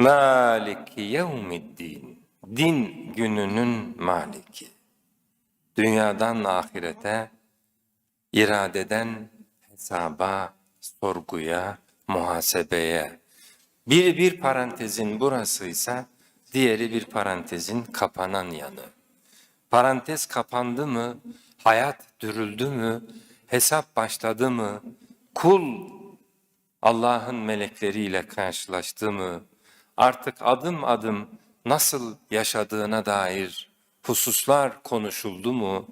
Maliki yevmiddin. Din gününün maliki. Dünyadan ahirete, iradeden hesaba, sorguya, muhasebeye. Biri bir parantezin burasıysa, diğeri bir parantezin kapanan yanı. Parantez kapandı mı, hayat dürüldü mü, hesap başladı mı, kul Allah'ın melekleriyle karşılaştı mı, artık adım adım nasıl yaşadığına dair hususlar konuşuldu mu,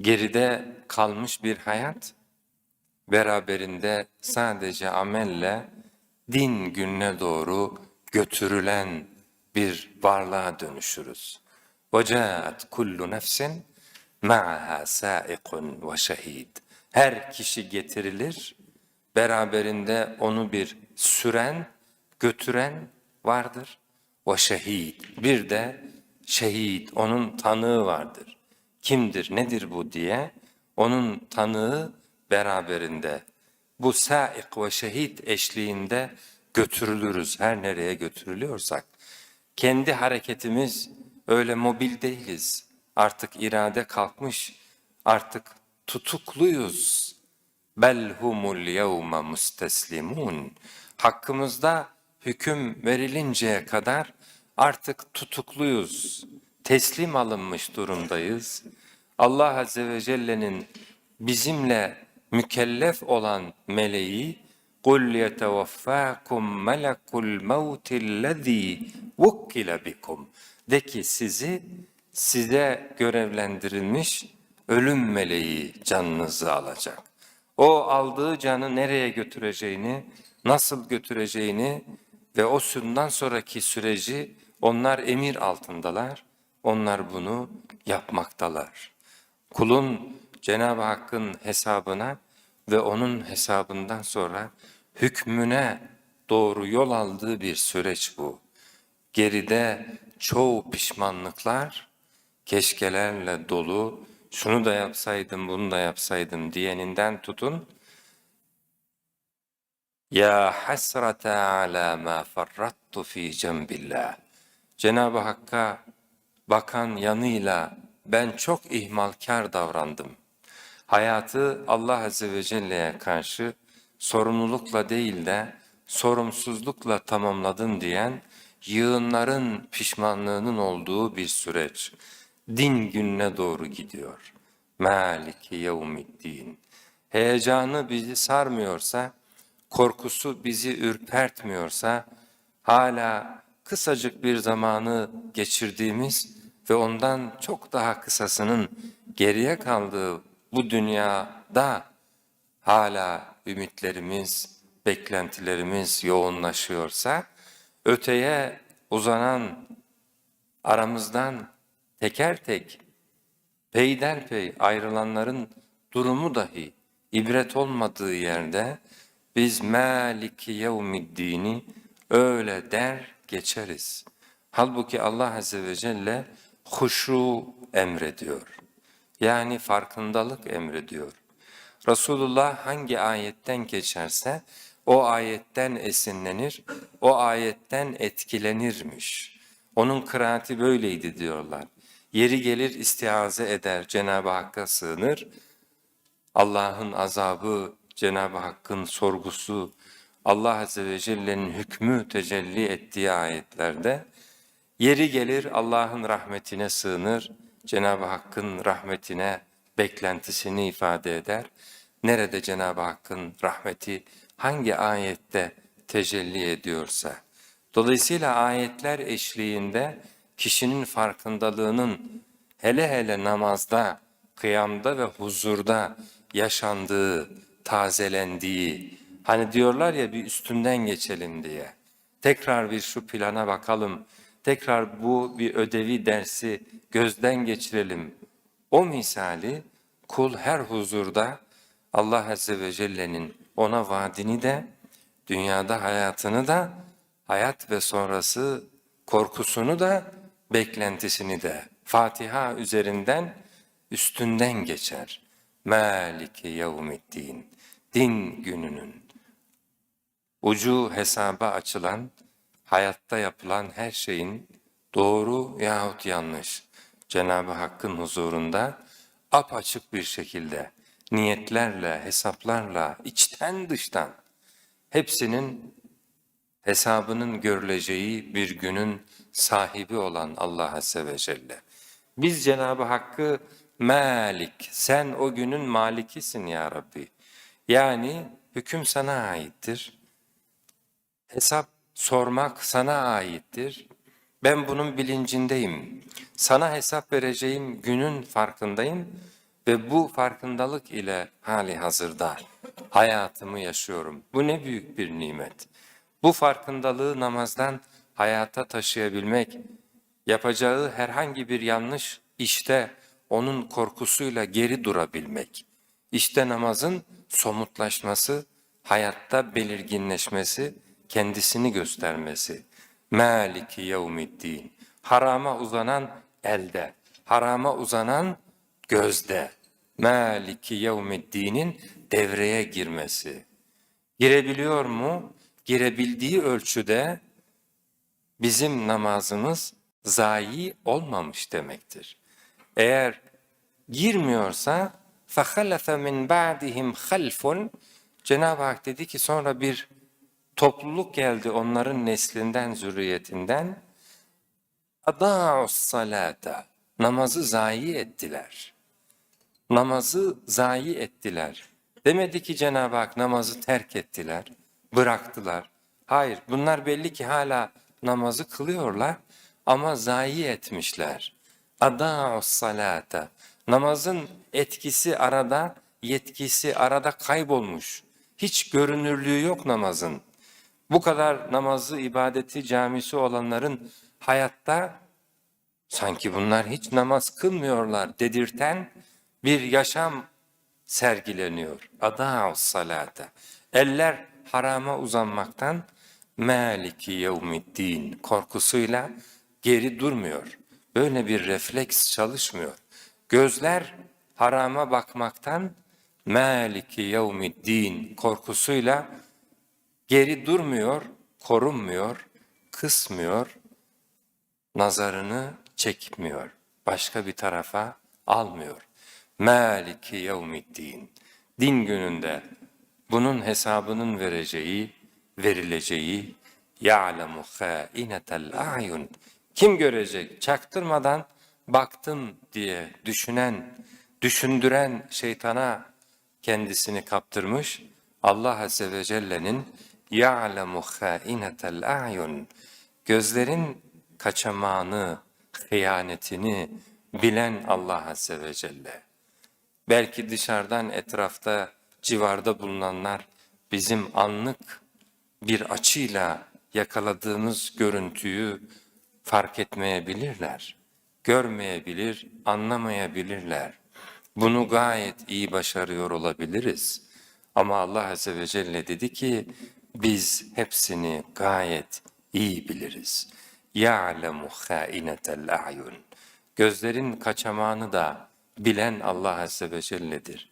geride kalmış bir hayat, beraberinde sadece amelle din gününe doğru götürülen bir varlığa dönüşürüz. وَجَاءَتْ كُلُّ نَفْسٍ مَعَهَا سَائِقٌ وَشَهِيدٌ Her kişi getirilir, beraberinde onu bir süren, götüren vardır. Ve şehit. Bir de şehit, onun tanığı vardır. Kimdir, nedir bu diye onun tanığı beraberinde. Bu saik ve şehit eşliğinde götürülürüz her nereye götürülüyorsak. Kendi hareketimiz öyle mobil değiliz. Artık irade kalkmış, artık tutukluyuz. Belhumul yevme musteslimun. Hakkımızda hüküm verilinceye kadar artık tutukluyuz. Teslim alınmış durumdayız. Allah Azze ve Celle'nin bizimle mükellef olan meleği قُلْ يَتَوَفَّاكُمْ مَلَكُ الْمَوْتِ الَّذ۪ي وُكِّلَ بِكُمْ De ki sizi size görevlendirilmiş ölüm meleği canınızı alacak. O aldığı canı nereye götüreceğini, nasıl götüreceğini ve o sünden sonraki süreci onlar emir altındalar. Onlar bunu yapmaktalar. Kulun Cenab-ı Hakk'ın hesabına ve onun hesabından sonra hükmüne doğru yol aldığı bir süreç bu. Geride çoğu pişmanlıklar, keşkelerle dolu, şunu da yapsaydım, bunu da yapsaydım diyeninden tutun, ya hasrata ala ma farrattu fi cembillah. Cenab-ı Hakk'a bakan yanıyla ben çok ihmalkar davrandım. Hayatı Allah Azze ve Celle'ye karşı sorumlulukla değil de sorumsuzlukla tamamladım diyen yığınların pişmanlığının olduğu bir süreç. Din gününe doğru gidiyor. Maliki yevmiddin. Heyecanı bizi sarmıyorsa, korkusu bizi ürpertmiyorsa, hala kısacık bir zamanı geçirdiğimiz ve ondan çok daha kısasının geriye kaldığı bu dünyada hala ümitlerimiz, beklentilerimiz yoğunlaşıyorsa, öteye uzanan aramızdan teker tek, peyderpey ayrılanların durumu dahi ibret olmadığı yerde biz Maliki yevmiddini öyle der geçeriz. Halbuki Allah Azze ve Celle huşu emrediyor. Yani farkındalık emrediyor. Resulullah hangi ayetten geçerse o ayetten esinlenir, o ayetten etkilenirmiş. Onun kıraati böyleydi diyorlar. Yeri gelir istiaze eder, Cenab-ı Hakk'a sığınır. Allah'ın azabı, Cenab-ı Hakk'ın sorgusu, Allah Azze ve Celle'nin hükmü tecelli ettiği ayetlerde yeri gelir Allah'ın rahmetine sığınır, Cenab-ı Hakk'ın rahmetine beklentisini ifade eder. Nerede Cenab-ı Hakk'ın rahmeti hangi ayette tecelli ediyorsa. Dolayısıyla ayetler eşliğinde kişinin farkındalığının hele hele namazda, kıyamda ve huzurda yaşandığı, tazelendiği, hani diyorlar ya bir üstünden geçelim diye. Tekrar bir şu plana bakalım, tekrar bu bir ödevi dersi gözden geçirelim. O misali kul her huzurda Allah Azze ve Celle'nin ona vaadini de, dünyada hayatını da, hayat ve sonrası korkusunu da, beklentisini de Fatiha üzerinden üstünden geçer. Maliki yevmiddin, din gününün. ucu hesaba açılan, hayatta yapılan her şeyin doğru yahut yanlış Cenab-ı Hakk'ın huzurunda apaçık bir şekilde niyetlerle, hesaplarla, içten dıştan hepsinin hesabının görüleceği bir günün sahibi olan Allah Azze ve Celle. Biz Cenab-ı Hakk'ı Malik, sen o günün malikisin ya Rabbi. Yani hüküm sana aittir. Hesap sormak sana aittir. Ben bunun bilincindeyim. Sana hesap vereceğim günün farkındayım ve bu farkındalık ile hali hazırda hayatımı yaşıyorum. Bu ne büyük bir nimet. Bu farkındalığı namazdan hayata taşıyabilmek, yapacağı herhangi bir yanlış işte onun korkusuyla geri durabilmek. İşte namazın somutlaşması, hayatta belirginleşmesi, kendisini göstermesi. Maliki yevmiddin. Harama uzanan elde, harama uzanan gözde. Maliki yevmiddinin devreye girmesi. Girebiliyor mu? Girebildiği ölçüde bizim namazımız zayi olmamış demektir. Eğer girmiyorsa فَخَلَفَ مِنْ بَعْدِهِمْ خَلْفٌ Cenab-ı Hak dedi ki sonra bir topluluk geldi onların neslinden, zürriyetinden. اَضَاعُ salata Namazı zayi ettiler. Namazı zayi ettiler. Demedi ki Cenab-ı Hak namazı terk ettiler, bıraktılar. Hayır, bunlar belli ki hala namazı kılıyorlar ama zayi etmişler. Ada'u salata. Namazın etkisi arada, yetkisi arada kaybolmuş. Hiç görünürlüğü yok namazın. Bu kadar namazı, ibadeti, camisi olanların hayatta sanki bunlar hiç namaz kılmıyorlar dedirten bir yaşam sergileniyor. Ada'u salata. Eller harama uzanmaktan Maliki yevmiddin korkusuyla geri durmuyor. Böyle bir refleks çalışmıyor. Gözler harama bakmaktan Maliki yevmiddin korkusuyla geri durmuyor, korunmuyor, kısmıyor, nazarını çekmiyor, başka bir tarafa almıyor. Maliki yevmiddin. Din gününde bunun hesabının vereceği, verileceği ya'lemu khainetel a'yun. Kim görecek? Çaktırmadan baktım diye düşünen, düşündüren şeytana kendisini kaptırmış. Allah Azze ve Celle'nin ya'lemu khainetel a'yun. Gözlerin kaçamağını, hıyanetini bilen Allah Azze ve Celle. Belki dışarıdan etrafta, civarda bulunanlar bizim anlık bir açıyla yakaladığımız görüntüyü fark etmeyebilirler. Görmeyebilir, anlamayabilirler. Bunu gayet iyi başarıyor olabiliriz. Ama Allah Azze ve Celle dedi ki biz hepsini gayet iyi biliriz. يَعْلَمُ خَائِنَةَ الْاَعْيُنِ Gözlerin kaçamağını da bilen Allah Azze ve Celle'dir.